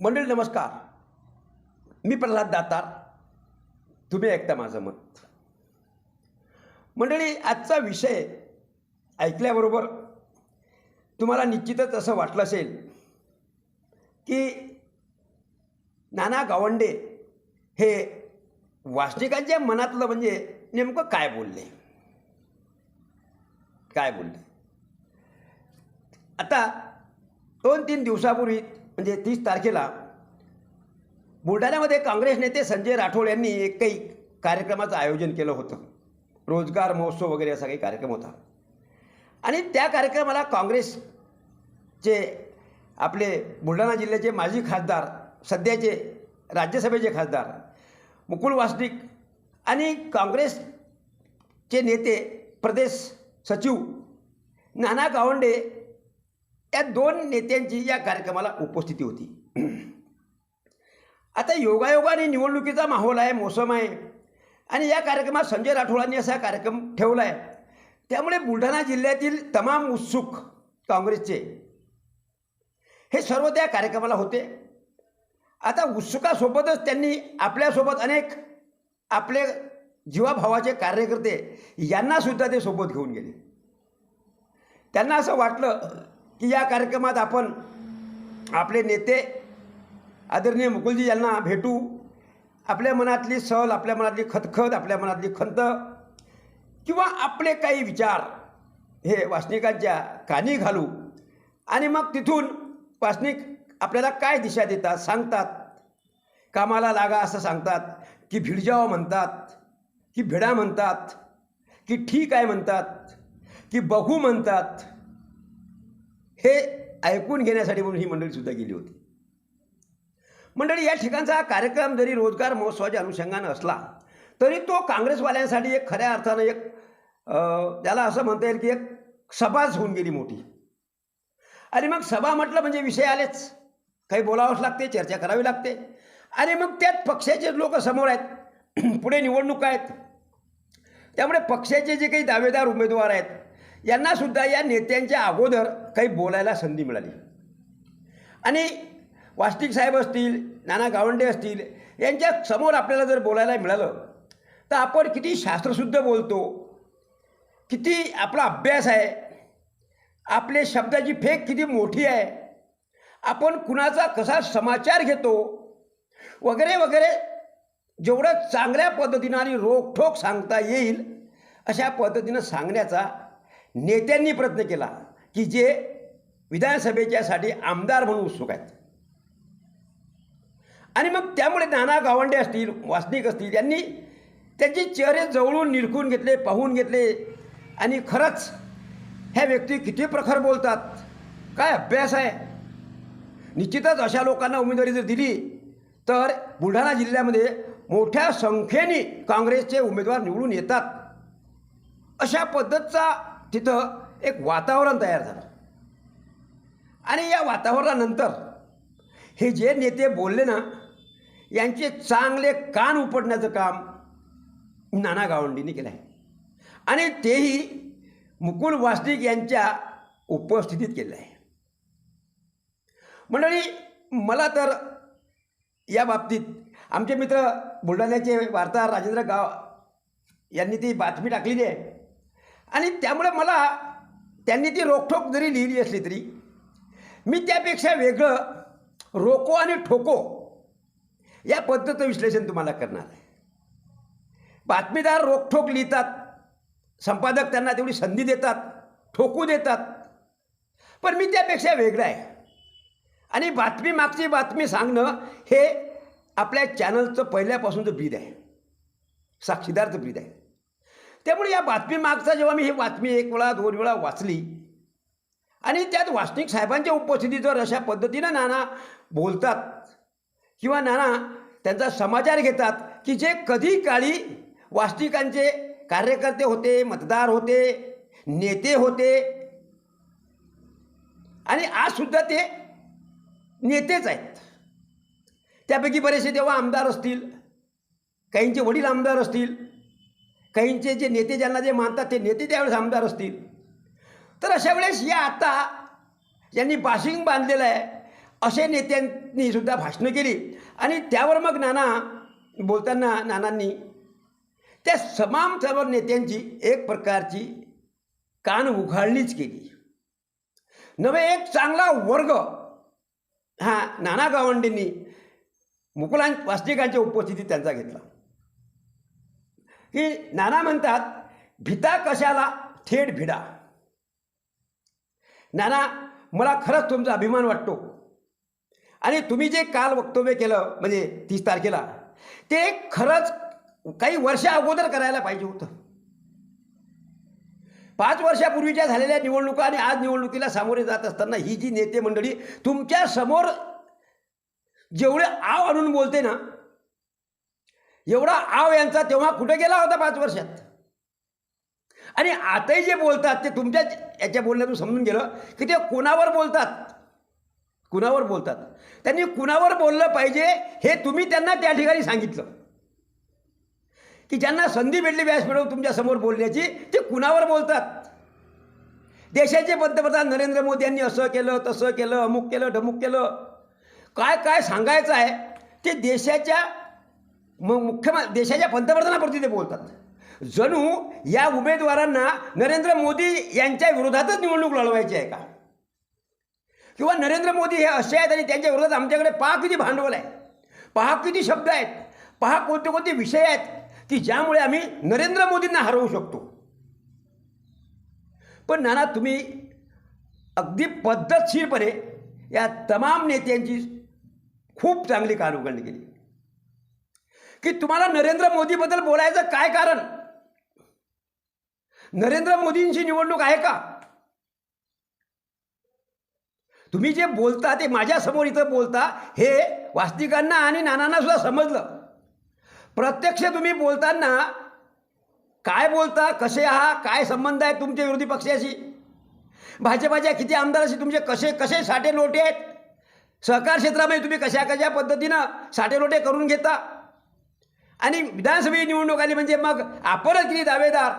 मंडळी नमस्कार. मी प्रल्हाद दातार. तुम्ही ऐकता माझं मत. मंडळी आजचा विषय ऐकल्याबरोबर तुम्हाला निश्चितच असं वाटलं असेल की नाना गावंडे हे वाचनिकांच्या मनातलं म्हणजे नेमकं काय बोलले? काय बोलले? आता दोन तीन दिवसापूर्वी म्हणजे तीस तारखेला बुलढाण्यामध्ये काँग्रेस नेते संजय राठोड यांनी एक काही कार्यक्रमाचं आयोजन केलं होतं. रोजगार महोत्सव वगैरे असा काही कार्यक्रम होता. आणि त्या कार्यक्रमाला काँग्रेसचे आपले बुलढाणा जिल्ह्याचे माजी खासदार सध्याचे राज्यसभेचे खासदार मुकुल वासनिक आणि काँग्रेसचे नेते प्रदेश सचिव नाना गावंडे या दोन नेत्यांची या कार्यक्रमाला उपस्थिती होती. आता योगायोगाने निवडणुकीचा माहोल आहे मोसम आहे. आणि या कार्यक्रमात संजय राठोडांनी असा कार्यक्रम ठेवला आहे त्यामुळे बुलढाणा जिल्ह्यातील तमाम उत्सुक काँग्रेसचे हे सर्व त्या कार्यक्रमाला होते. आता उत्सुकासोबतच त्यांनी आपल्यासोबत अनेक आपले जीवाभावाचे कार्यकर्ते यांनासुद्धा ते सोबत घेऊन गेले. त्यांना असं वाटलं की या कार्यक्रमात आपण आपले नेते आदरणीय मुकुलजी यांना भेटू. आपल्या मनातली सल आपल्या मनातली खतखत आपल्या मनातली खंत किंवा आपले काही विचार हे वासनिकांच्या कानी घालू. आणि मग तिथून वासनिक आपल्याला काय दिशा देतात सांगतात. कामाला लागा असं सांगतात की भिडजाव म्हणतात की भिडा म्हणतात की ठीक आहे म्हणतात की बघू म्हणतात. हे ऐकून घेण्यासाठी म्हणून ही मंडळीसुद्धा गेली होती. मंडळी या ठिकाणचा हा कार्यक्रम जरी रोजगार महोत्सवाच्या अनुषंगानं असला तरी तो काँग्रेसवाल्यांसाठी एक खऱ्या अर्थानं एक त्याला असं म्हणता येईल की एक सभाच होऊन गेली मोठी. आणि मग सभा म्हटलं म्हणजे विषय आलेच. काही बोलावंच लागते चर्चा करावी लागते. आणि मग त्यात पक्षाचे लोक समोर आहेत पुढे निवडणूक आहेत. त्यामुळे पक्षाचे जे काही दावेदार उमेदवार आहेत यांनासुद्धा या नेत्यांच्या अगोदर काही बोलायला संधी मिळाली. आणि वास्तिक साहेब असतील नाना गावंडे असतील यांच्या समोर आपल्याला जर बोलायला मिळालं तर आपण किती शास्त्रशुद्ध बोलतो किती आपला अभ्यास आहे आपले शब्दाची फेक किती मोठी आहे आपण कुणाचा कसा समाचार घेतो वगैरे वगैरे जेवढं चांगल्या पद्धतीनं आणि रोखठोक सांगता येईल अशा पद्धतीनं सांगण्याचा नेत्यांनी प्रयत्न केला की जे विधानसभेच्यासाठी आमदार म्हणून उत्सुक आहेत. आणि मग त्यामुळे नाना गावंडे असतील वासनिक असतील यांनी त्यांचे चेहरे जवळून निरखून घेतले पाहून घेतले. आणि खरंच ह्या व्यक्ती किती प्रखर बोलतात. काय अभ्यास आहे? निश्चितच अशा लोकांना उमेदवारी जर दिली तर बुलढाणा जिल्ह्यामध्ये मोठ्या संख्येने काँग्रेसचे उमेदवार निवडून येतात. अशा पद्धतचा तिथं एक वातावरण तयार झालं. आणि या वातावरणानंतर हे जे नेते बोलले ना यांचे चांगले कान उपटण्याचं काम नाना गावंडींनी केलं आहे आणि तेही मुकुल वासनिक यांच्या उपस्थितीत केलं आहे मंडळी मला तर या बाबतीत आमचे मित्र बुलढाण्याचे वार्ताहर राजेंद्र गाव यांनी ती बातमी टाकलेली आहे. आणि त्यामुळे मला त्यांनी ती रोखठोक जरी लिहिली असली तरी मी त्यापेक्षा वेगळं रोको आणि ठोको या पद्धतीचं विश्लेषण तुम्हाला करणार आहे. बातमीदार रोखठोक लिहितात संपादक त्यांना तेवढी संधी देतात ठोकू देतात पण मी त्यापेक्षा वेगळं आहे. आणि बातमी मागची बातमी सांगणं हे आपल्या चॅनलचं पहिल्यापासूनचं ब्रीद आहे. साक्षीदारचं ब्रीद आहे. त्यामुळे या बातमी मागचा जेव्हा मी ही बातमी एक वेळा दोन वेळा वाचली आणि त्यात वासनिक साहेबांच्या उपस्थितीवर अशा पद्धतीनं नाना बोलतात किंवा नाना त्यांचा समाचार घेतात की जे कधी काळी वास्तविकांचे कार्यकर्ते होते मतदार होते नेते होते आणि आजसुद्धा ते नेतेच आहेत. त्यापैकी बरेचसे तेव्हा आमदार असतील काहींचे वडील आमदार असतील काहींचे जे नेते ज्यांना जे मानतात ते नेते त्यावेळेस आमदार असतील. तर अशा वेळेस या आता यांनी बाशिंग बांधलेलं आहे. असे नेत्यांनी सुद्धा भाषणं केली. आणि त्यावर मग नाना बोलताना नानांनी त्या समाम सर्व नेत्यांची एक प्रकारची कान उघाळणीच केली. नवे एक चांगला वर्ग हा नाना गावंडेंनी मुकुलां वास्तविकांच्या उपस्थितीत त्यांचा घेतला. की नाना म्हणतात भिता कशाला? थेट भिडा. नाना मला खरंच तुमचा अभिमान वाटतो. आणि तुम्ही जे काल वक्तव्य केलं म्हणजे तीस तारखेला ते खरंच काही वर्षा अगोदर करायला पाहिजे होतं. पाच वर्षापूर्वीच्या झालेल्या निवडणुका आणि आज निवडणुकीला सामोरे जात असताना ही जी नेते मंडळी तुमच्यासमोर जेवढे आव आणून बोलते ना एवढा आव यांचा तेव्हा कुठे गेला होता पाच वर्षात? आणि आताही जे बोलतात ते तुमच्या याच्या बोलण्यातून समजून गेलं की ते कुणावर बोलतात? कुणावर बोलतात? त्यांनी कुणावर बोललं पाहिजे हे तुम्ही त्यांना त्या ठिकाणी सांगितलं. की ज्यांना संधी भेटली व्यासपीठावर तुमच्यासमोर बोलण्याची ते कुणावर बोलतात? देशाचे पंतप्रधान नरेंद्र मोदी यांनी असं केलं तसं केलं अमुक केलं ढमुक केलं. काय काय सांगायचं आहे? ते देशाच्या मग मुख्यम देशाच्या पंतप्रधानापुरती ते बोलतात. जणू या उमेदवारांना नरेंद्र मोदी यांच्या विरोधातच निवडणूक लढवायची आहे का? किंवा नरेंद्र मोदी हे असे आहेत आणि त्यांच्या विरोधात आमच्याकडे पहा किती भांडवल आहे. पहा किती शब्द आहेत. पहा कोणते कोणते विषय आहेत की ज्यामुळे आम्ही नरेंद्र मोदींना हरवू शकतो. पण नाना तुम्ही अगदी पद्धतशीरपणे या तमाम नेत्यांची खूप चांगली कानउघडणी केली. की तुम्हाला नरेंद्र मोदीबद्दल बोलायचं काय कारण? नरेंद्र मोदींची निवडणूक आहे का? तुम्ही जे बोलता ते माझ्यासमोर इथं बोलता हे वास्तिकांना आणि नानांना सुद्धा समजलं. प्रत्यक्ष तुम्ही बोलताना काय बोलता कसे आहात काय संबंध आहे तुमच्या विरोधी पक्षाशी? भाजपाच्या किती आमदाराशी तुमचे कसे कसे साठे लोटे आहेत? सहकार क्षेत्रामध्ये तुम्ही कशा कशा पद्धतीनं साठे लोटे करून घेता? आणि विधानसभेची निवडणूक आली म्हणजे मग आपणच किती दावेदार?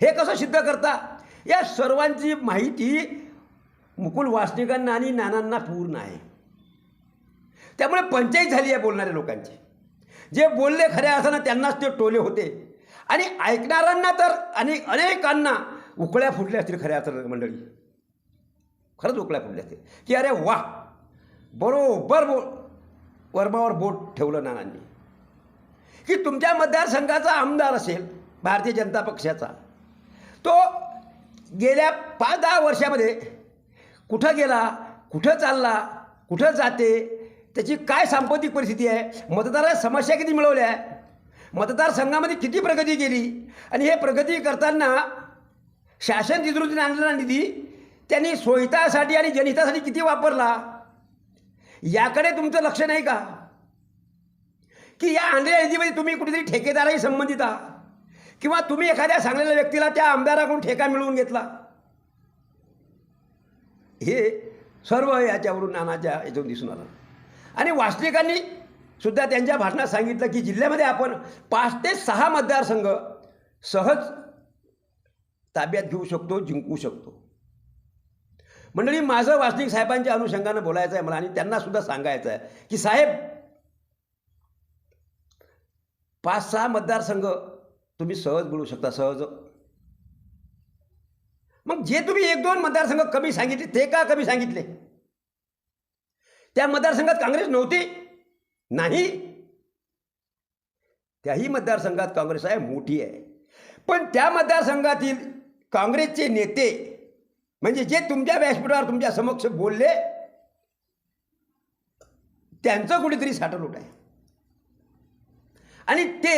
हे कसं सिद्ध करता? या सर्वांची माहिती मुकुल वासनिकांना आणि नानांना पूर्ण आहे. त्यामुळे पंचायत झाली आहे बोलणाऱ्या लोकांची. जे बोलले खऱ्या असताना त्यांनाच ते टोले होते. आणि ऐकणाऱ्यांना तर आणि अनेकांना उकळ्या फुटल्या असतील खऱ्या अर्थानं मंडळी. खरंच उकळ्या फुटल्या असतील. की अरे वा! बरोबर बो वर्मावर बोट ठेवलं नानांनी. की तुमच्या मतदारसंघाचा आमदार असेल भारतीय जनता पक्षाचा. तो गेल्या पाच दहा वर्षामध्ये कुठं गेला कुठं चालला कुठं जाते त्याची काय सांपत्तिक परिस्थिती आहे मतदाराच्या समस्या किती मिळवल्या आहे मतदारसंघामध्ये किती प्रगती केली आणि हे प्रगती करताना शासन निधीतून आणलेला निधी त्यांनी सोयीतासाठी आणि जनहितासाठी किती वापरला याकडे तुमचं लक्ष नाही का? की या आंधळ्या निधीमध्ये तुम्ही कुठेतरी ठेकेदाराही संबंधित आहात. किंवा तुम्ही एखाद्या सांगलेल्या व्यक्तीला त्या आमदाराकडून ठेका मिळवून घेतला. हे सर्व याच्यावरून नानाच्या याच्यावरून दिसून आलं. आणि वास्तविकांनी सुद्धा त्यांच्या भाषणात सांगितलं की जिल्ह्यामध्ये आपण पाच ते सहा मतदारसंघ सहज ताब्यात घेऊ शकतो जिंकू शकतो. मंडळी माझं वास्तविक साहेबांच्या अनुषंगानं बोलायचं आहे मला आणि त्यांनासुद्धा सांगायचं आहे की साहेब पाच सहा मतदारसंघ तुम्ही सहज मिळू शकता सहज. मग जे तुम्ही एक दोन मतदारसंघ कमी सांगितले ते का कमी सांगितले? त्या मतदारसंघात काँग्रेस नव्हती? नाही. त्याही मतदारसंघात काँग्रेस आहे मोठी आहे. पण त्या मतदारसंघातील काँग्रेसचे नेते म्हणजे जे तुमच्या व्यासपीठावर तुमच्या समक्ष बोलले त्यांचं कुठेतरी साठवलूट आहे. आणि ते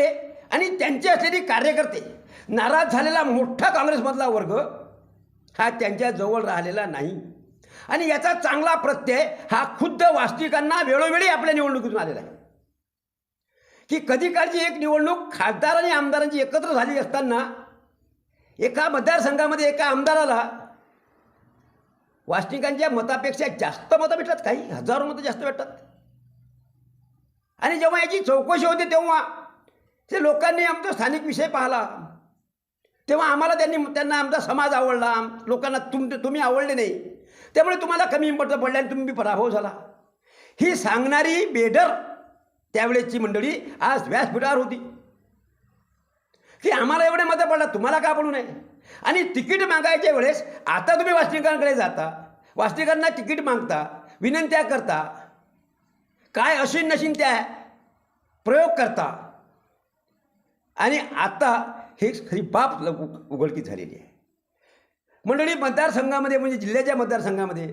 आणि त्यांचे असलेले कार्यकर्ते नाराज झालेला मोठा काँग्रेसमधला वर्ग हा त्यांच्याजवळ राहिलेला नाही. आणि याचा चांगला प्रत्यय हा खुद्द वास्तविकांना वेळोवेळी आपल्या निवडणुकीतून आलेला आहे. की कधी काळची एक निवडणूक खासदार आणि आमदारांची एकत्र झाली असताना एका मतदारसंघामध्ये एका आमदाराला वास्तविकांच्या मतापेक्षा जास्त मतं भेटतात काही हजारो मतं जास्त भेटतात. आणि जेव्हा याची चौकशी होती तेव्हा ते लोकांनी आमचा स्थानिक विषय पाहिला. तेव्हा आम्हाला त्यांनी त्यांना आमचा समाज आवडला. लोकांना तुम तुम्ही आवडले नाही. त्यामुळे तुम्हाला कमी पडतं आणि तुम्ही पराभव झाला. ही सांगणारी बेडर त्यावेळेची मंडळी आज व्यासपीठावर होती. की आम्हाला एवढे मतं पडला तुम्हाला का पडू नये? आणि तिकीट मागायच्या वेळेस आता तुम्ही वाचनिकांकडे जाता. वाचनिकांना तिकीट मागता विनंत्या करता काय अशीन नशीन त्या प्रयोग करता. आणि आता हे खरी बाप उघडकी झालेली आहे. मंडळी मतदारसंघामध्ये म्हणजे जिल्ह्याच्या मतदारसंघामध्ये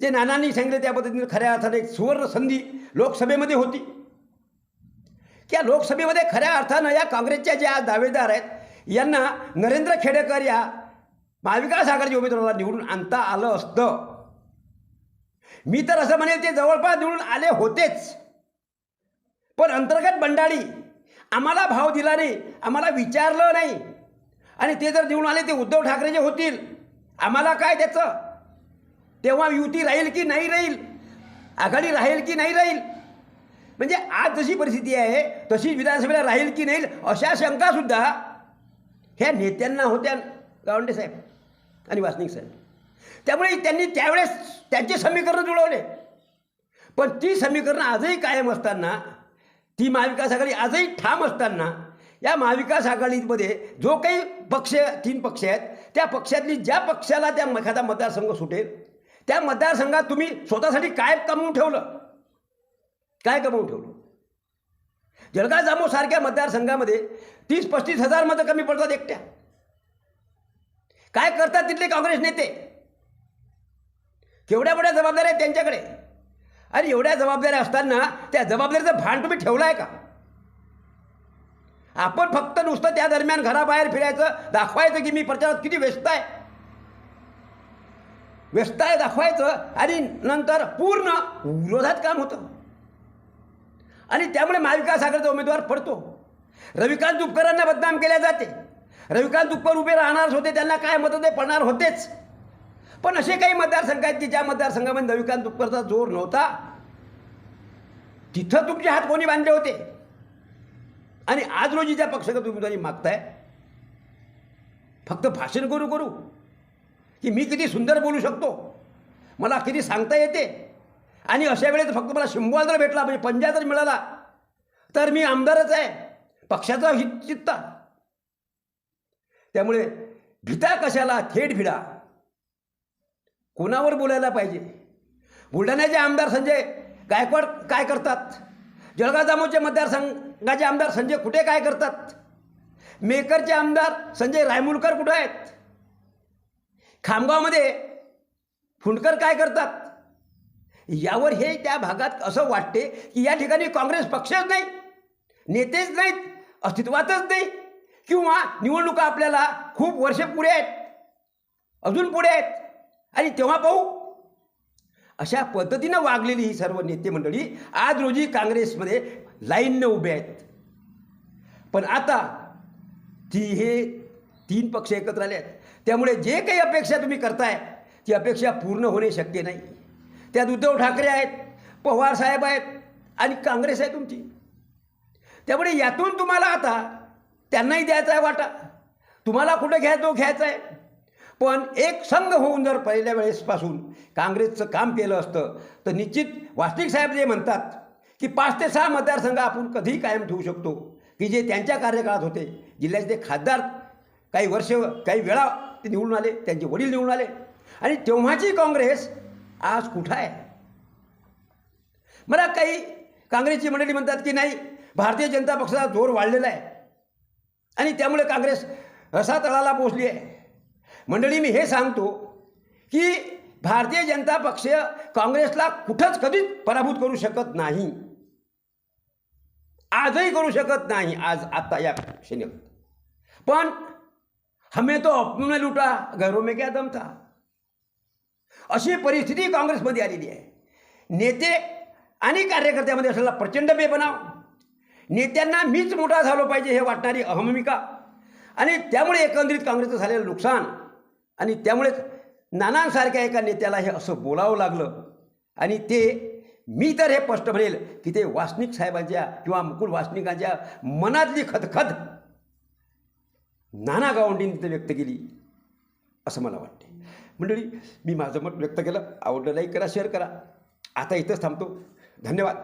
जे नानांनी सांगितले त्या पद्धतीने खऱ्या अर्थाने एक सुवर्ण संधी लोकसभेमध्ये होती. त्या लोकसभेमध्ये खऱ्या अर्थानं या काँग्रेसच्या ज्या दावेदार आहेत यांना नरेंद्र खेडेकर या महाविकास आघाडीच्या उमेदवाराला निवडून आणता आलं असतं. मी तर असं म्हणेल ते जवळपास निवडून आले होतेच. पण अंतर्गत बंडाळी आम्हाला भाव दिला नाही आम्हाला विचारलं नाही. आणि ते जर निवडून आले ते उद्धव ठाकरे जे होतील आम्हाला काय त्याचं तेव्हा युती राहील की नाही राहील? आघाडी राहील की नाही राहील? म्हणजे आज जशी परिस्थिती आहे तशी विधानसभेला राहील की नाही अशा शंकासुद्धा ह्या नेत्यांना होत्या. गावंडे साहेब आणि वासनिक साहेब. त्यामुळे त्यांनी त्यावेळेस त्यांचे समीकरणं जुळवले. पण ती समीकरणं आजही कायम असताना ती महाविकास आघाडी आजही ठाम असताना या महाविकास आघाडीमध्ये जो काही पक्ष तीन पक्ष आहेत त्या पक्षातली ज्या पक्षाला त्या एखादा मतदारसंघ सुटेल त्या मतदारसंघात तुम्ही स्वतःसाठी काय कमवून ठेवलं? काय कमवून ठेवलं? जळगाव जामो सारख्या मतदारसंघामध्ये तीस पस्तीस हजार मतं कमी पडतात एकट्या. काय करतात तिथले काँग्रेस नेते? केवढ्या मोठ्या जबाबदाऱ्या आहेत त्यांच्याकडे. अरे एवढ्या जबाबदाऱ्या असताना त्या जबाबदारीचं भान तुम्ही ठेवलं आहे का? आपण फक्त नुसतं त्या दरम्यान घराबाहेर फिरायचं दाखवायचं की मी प्रचारात किती व्यस्त आहे. व्यस्त आहे दाखवायचं. आणि नंतर पूर्ण विरोधात काम होतं. आणि त्यामुळे महाविकास आघाडीचा उमेदवार पडतो. रविकांत तुपकरांना बदनाम केल्या जाते. रविकांत तुपकर उभे राहणारच होते त्यांना काय मदत पडणार होतेच. पण असे काही मतदारसंघ आहेत की ज्या मतदारसंघामध्ये रविकांत तुपकरचा जोर नव्हता? तिथं तुमचे हात कोणी बांधले होते? आणि आज रोजी ज्या पक्षाकडे उमेदवारी मागताय? फक्त भाषण करू करू. की मी किती सुंदर बोलू शकतो? मला किती सांगता येते? आणि अशा वेळेस फक्त मला शिंबोल जर भेटला म्हणजे पंजा जर मिळाला तर मी आमदारच आहे. पक्षाचा हित चित्ता. त्यामुळे भिता कशाला? थेट भिडा. कोणावर बोलायला पाहिजे. बुलढाण्याचे आमदार संजय गायकवाड काय करतात? जळगाव जामोदचे मतदारसंघाचे आमदार संजय कुठे काय करतात? मेकरचे आमदार संजय रायमुलकर कुठे आहेत? खामगावमध्ये फुंडकर काय करतात? यावर हे त्या भागात असं वाटते की या ठिकाणी काँग्रेस पक्षच नाही नेतेच नाहीत अस्तित्वातच नाही किंवा निवडणुका आपल्याला खूप वर्षे पुढे आहेत अजून पुढे आहेत. आणि तेव्हा पाहू. अशा पद्धतीनं वागलेली ही सर्व नेते मंडळी आज रोजी काँग्रेसमध्ये लाईननं उभे आहेत. पण आता ती हे तीन पक्ष एकत्र आले आहेत. त्यामुळे जे काही अपेक्षा तुम्ही करताय ती अपेक्षा पूर्ण होणे शक्य नाही. त्यात उद्धव ठाकरे आहेत पवार साहेब आहेत आणि काँग्रेस आहे तुमची. त्यामुळे यातून तुम्हाला आता त्यांनाही द्यायचा आहे वाटा. तुम्हाला कुठं घ्यायचं घ्यायचा आहे. पण एक संघ होऊन जर पहिल्या वेळेसपासून काँग्रेसचं काम केलं असतं तर निश्चित वास्तविक साहेब जे म्हणतात की पाच ते सहा मतदारसंघ आपण कधीही कायम ठेवू शकतो की जे त्यांच्या कार्यकाळात होते जिल्ह्याचे ते खासदार काही वर्ष काही वेळा ते निवडून आले त्यांचे वडील निवडून आले. आणि तेव्हाची काँग्रेस आज कुठं आहे? मला काही काँग्रेसची मंडळी म्हणतात की नाही भारतीय जनता पक्षाचा जोर वाढलेला आहे. आणि त्यामुळे काँग्रेस रसा तळाला पोचली आहे. मंडळी मी हे सांगतो की भारतीय जनता पक्ष काँग्रेसला कुठंच कधीच पराभूत करू शकत नाही. आजही करू शकत नाही. आज आता या क्षणी. पण हमें तो अपनों ने लुटा घरों में क्या दम था. अशी परिस्थिती काँग्रेसमध्ये आलेली आहे. नेते आणि कार्यकर्त्यामध्ये असलेला प्रचंड बेबनाव नेत्यांना मीच मोठा झालो पाहिजे हे वाटणारी अहमिका आणि त्यामुळे एकंदरीत काँग्रेसचं झालेलं नुकसान आणि त्यामुळेच नानांसारख्या एका नेत्याला हे असं बोलावं लागलं. आणि ते मी तर हे स्पष्ट म्हणेल की ते वासनिक साहेबांच्या किंवा मुकुल वासनिकांच्या मनातली खदखद नाना गावंडींनी तिथं व्यक्त केली असं मला वाटते. मंडळी मी माझं मत व्यक्त केलं. आवडलं लाईक करा शेअर करा. आता इथंच थांबतो. धन्यवाद.